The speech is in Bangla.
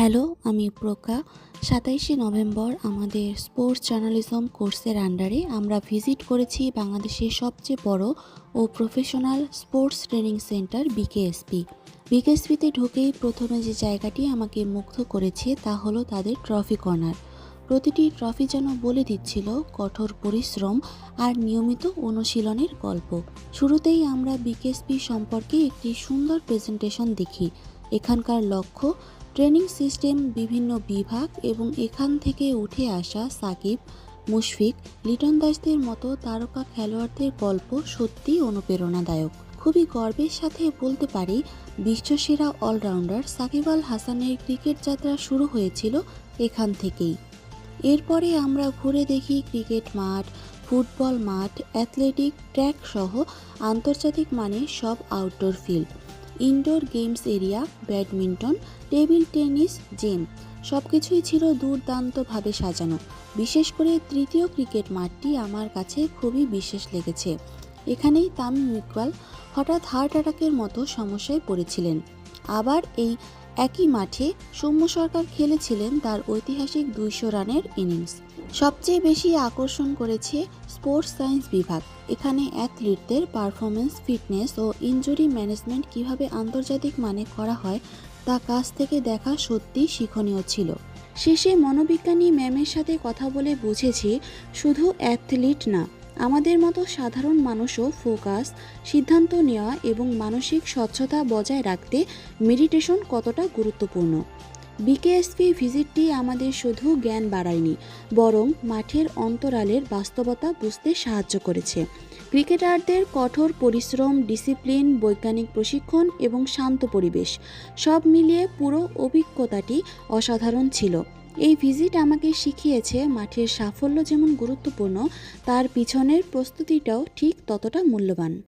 হ্যালো, আমি প্রকা সাতাইশে নভেম্বর আমাদের স্পোর্টস জার্নালিজম কোর্সের আন্ডারে আমরা ভিজিট করেছি বাংলাদেশের সবচেয়ে বড় ও professional sports training centre BKSP. বিকেএসপিতে ঢুকেই প্রথমে যে জায়গাটি আমাকে মুগ্ধ করেছে তা হলো তাদের ট্রফি কর্নার। প্রতিটি ট্রফি যেন বলে দিচ্ছিল কঠোর পরিশ্রম আর নিয়মিত অনুশীলনের গল্প। শুরুতেই আমরা বিকেএসপি সম্পর্কে একটি সুন্দর প্রেজেন্টেশন দেখি। এখানকার লক্ষ্য ট্রেনিং সিস্টেম বিভিন্ন বিভাগ এবং এখান থেকে উঠে আসা সাকিব, মুশফিক, লিটন দাসদের মতো তারকা খেলোয়াড়দের গল্প সত্যি অনুপ্রেরণাদায়ক। খুবই গর্বের সাথে বলতে পারি, বিশ্বসেরা অলরাউন্ডার সাকিব আল হাসানের ক্রিকেট যাত্রা শুরু হয়েছিল এখান থেকেই। এরপরে আমরা ঘুরে দেখি ক্রিকেট মাঠ, ফুটবল মাঠ, অ্যাথলেটিক, ট্র্যাক সহ আন্তর্জাতিক মানের সব outdoor field indoor games area, badminton, table tennis, gym সব কিছুই ছিল দুর্দান্তভাবে সাজানো। বিশেষ করে তৃতীয় ক্রিকেট মাঠটি আমার কাছে খুবই বিশেষ লেগেছে। এখানেই তামিম ইকবাল হঠাৎ হার্ট অ্যাটাকের মতো সমস্যায় পড়েছিলেন। আবার এই একই মাঠে সৌম্য সরকার খেলেছিলেন তার ঐতিহাসিক দুইশো রানের ইনিংস। সবচেয়ে বেশি আকর্ষণ করেছে স্পোর্টস সায়েন্স বিভাগ। এখানে অ্যাথলিটদের পারফরমেন্স ফিটনেস ও ইনজুরি ম্যানেজমেন্ট কীভাবে আন্তর্জাতিক মানে করা হয় তা কাছ থেকে দেখা সত্যি শিক্ষণীয় ছিল। শেষে মনোবিজ্ঞানী ম্যামের সাথে কথা বলে বুঝেছি, শুধু অ্যাথলিট না আমাদের মতো সাধারণ মানুষও ফোকাস, সিদ্ধান্ত নেওয়া এবং মানসিক স্বচ্ছতা বজায় রাখতে মেডিটেশন কতটা গুরুত্বপূর্ণ? বিকেএসপি ভিজিটটি আমাদের শুধু জ্ঞান বাড়ায়নি, বরং মাঠের অন্তরালের বাস্তবতা বুঝতে সাহায্য করেছে। ক্রিকেটারদের কঠোর পরিশ্রম, ডিসিপ্লিন, বৈজ্ঞানিক প্রশিক্ষণ এবং শান্ত পরিবেশ সব মিলিয়ে পুরো অভিজ্ঞতাটি অসাধারণ ছিল। এই ভিজিট আমাকে শিখিয়েছে মাঠের সাফল্য যেমন গুরুত্বপূর্ণ তার পিছনের প্রস্তুতিটাও ঠিক ততটা মূল্যবান।